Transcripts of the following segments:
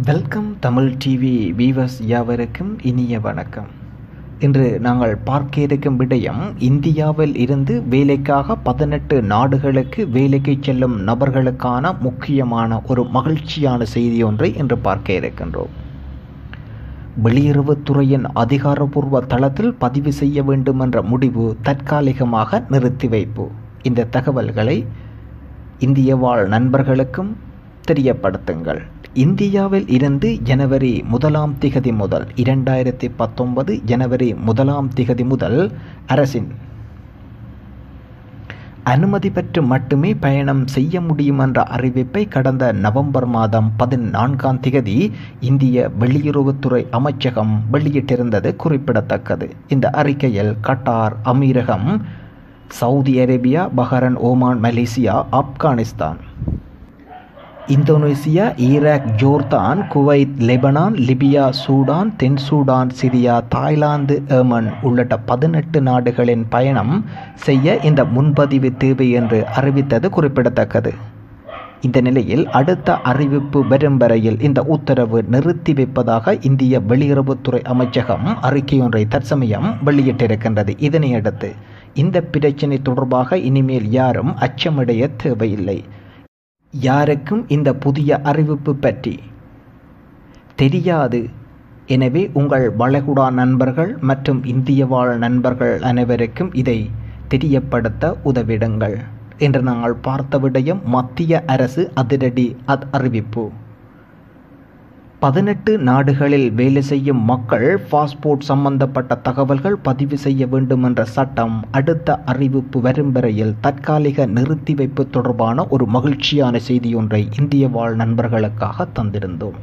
Welcome Tamil TV viewers யாவருக்கும் இனிய வணக்கம். இன்று நாங்கள் பார்க்க இருக்கும் விடயம் இந்தியாவில் இருந்து வேலைக்காக பதினெட்டு நாடுகளுக்கு வேலைக்கு செல்லும் நபர்களுக்கான முக்கியமான ஒரு மகிழ்ச்சியான செய்தி ஒன்றை இன்று பார்க்க இருக்கின்றோம். வெளியுறவுத்துறையின் அதிகாரபூர்வ தளத்தில் பதிவு செய்ய வேண்டும் என்ற முடிவு தற்காலிகமாக நிறுத்தி வைப்பு. இந்த தகவல்களை இந்திய வாழ் நண்பர்களுக்கும் தெரியப்படுத்துங்கள். இந்தியாவில் இருந்து ஜனவரி முதலாம் திகதி முதல் இரண்டாயிரத்தி பத்தொன்பது ஜனவரி முதலாம் திகதி முதல் அரசின் அனுமதி பெற்று மட்டுமே பயணம் செய்ய முடியும் என்ற அறிவிப்பை கடந்த நவம்பர் மாதம் பதினான்காம் திகதி இந்திய வெளியுறவுத்துறை அமைச்சகம் வெளியிட்டிருந்தது குறிப்பிடத்தக்கது. இந்த அறிக்கையில் Qatar அமீரகம் Saudi Arabia Bahrain Oman Malaysia Afghanistan Indonesia Iraq Jordan Kuwait Lebanon Libya Sudan தென் சூடான் சிரியா தாய்லாந்து ஏமன் உள்ளிட்ட பதினெட்டு நாடுகளின் பயணம் செய்ய இந்த முன்பதிவு தேவை என்று அறிவித்தது குறிப்பிடத்தக்கது. இந்த நிலையில் அடுத்த அறிவிப்பு வரும் வரையில் இந்த உத்தரவு நிறுத்தி வைப்பதாக இந்திய வெளியுறவுத்துறை அமைச்சகம் அறிக்கையொன்றை தற்சமயம் வெளியிட்டிருக்கின்றது. இதனையடுத்து இந்த பிரச்சினை தொடர்பாக இனிமேல் யாரும் அச்சமடைய தேவையில்லை. யாருக்கும் இந்த புதிய அறிவிப்பு பற்றி தெரியாது. எனவே உங்கள் வளைகுடா நண்பர்கள் மற்றும் இந்திய வாழ் நண்பர்கள் அனைவருக்கும் இதை தெரியப்படுத்த உதவிடுங்கள். என்று நாங்கள் பார்த்த விடயம் மத்திய அரசு அதிரடி அத் அறிவிப்பு. பதினெட்டு நாடுகளில் வேலை செய்யும் மக்கள் பாஸ்போர்ட் சம்பந்தப்பட்ட தகவல்கள் பதிவு செய்ய வேண்டும் என்ற சட்டம் அடுத்த அறிவிப்பு வரும் வரையில் தற்காலிக நிறுத்தி வைப்பு தொடர்பான ஒரு மகிழ்ச்சியான செய்தியொன்றை இந்திய வாழ் நண்பர்களுக்காக தந்திருந்தோம்.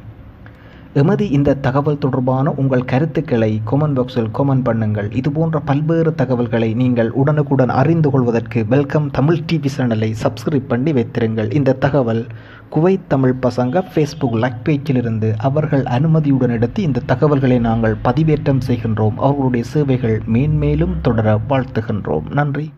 எமது இந்த தகவல் தொடர்பான உங்கள் கருத்துக்களை கொமெண்ட் பாக்ஸில் கொமெண்ட் பண்ணுங்கள். இது போன்ற பல்வேறு தகவல்களை நீங்கள் உடனுக்குடன் அறிந்து கொள்வதற்கு வெல்கம் தமிழ் டிவி சேனலை சப்ஸ்கிரைப் பண்ணி வைத்திருங்கள். இந்த தகவல் குவைத் தமிழ் பசங்க ஃபேஸ்புக் லைக் பேஜிலிருந்து அவர்கள் அனுமதியுடன் எடுத்து இந்த தகவல்களை நாங்கள் பதிவேற்றம் செய்கின்றோம். அவர்களுடைய சேவைகள் மேன்மேலும் தொடர வாழ்த்துகின்றோம். நன்றி.